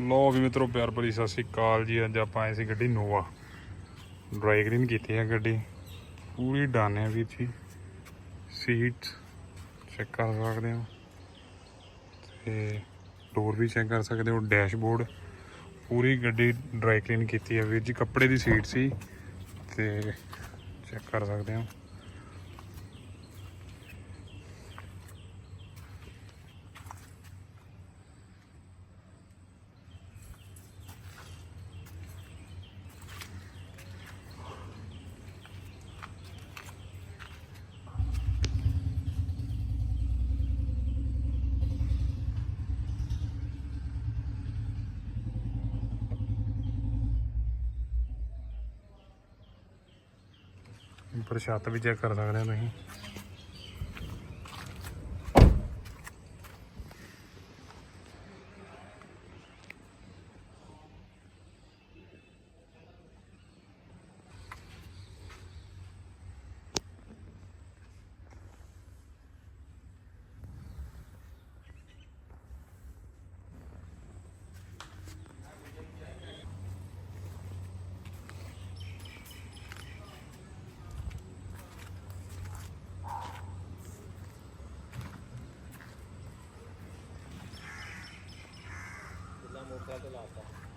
ਲੋ ਵੀ ਮਿੱਤਰੋ ਪਿਆਰ ਭਰੀ ਸਤਿ ਸ਼੍ਰੀ ਅਕਾਲ ਜੀ। ਅੱਜ ਆਪਾਂ ਆਏ ਸੀ ਗੱਡੀ ਨੋਵਾ ਡਰਾਈ ਕਲੀਨ ਕੀਤੀ ਹੈ ਗੱਡੀ। ਪੂਰੀ ਡਨ ਹੈ ਵੀਰ ਜੀ। ਸੀਟ ਚੈੱਕ ਕਰ ਸਕਦੇ ਹੋ। ਤੇ ਡੋਰ ਵੀ ਚੈੱਕ ਕਰ ਸਕਦੇ ਹੋ। ਡੈਸ਼ਬੋਰਡ ਪੂਰੀ ਗੱਡੀ ਡਰਾਈ ਕਲੀਨ ਕੀਤੀ ਹੈ ਵੀਰ ਜੀ। ਕੱਪੜੇ ਦੀ ਸੀਟ ਸੀ। ਤੇ ਚੈੱਕ ਕਰ ਸਕਦੇ ਹੋ। ਉੱਪਰ ਛੱਤ ਵੀ ਚੈੱਕ ਕਰ ਸਕਦੇ ਹੋ ਤੁਸੀਂ। Geldi lan.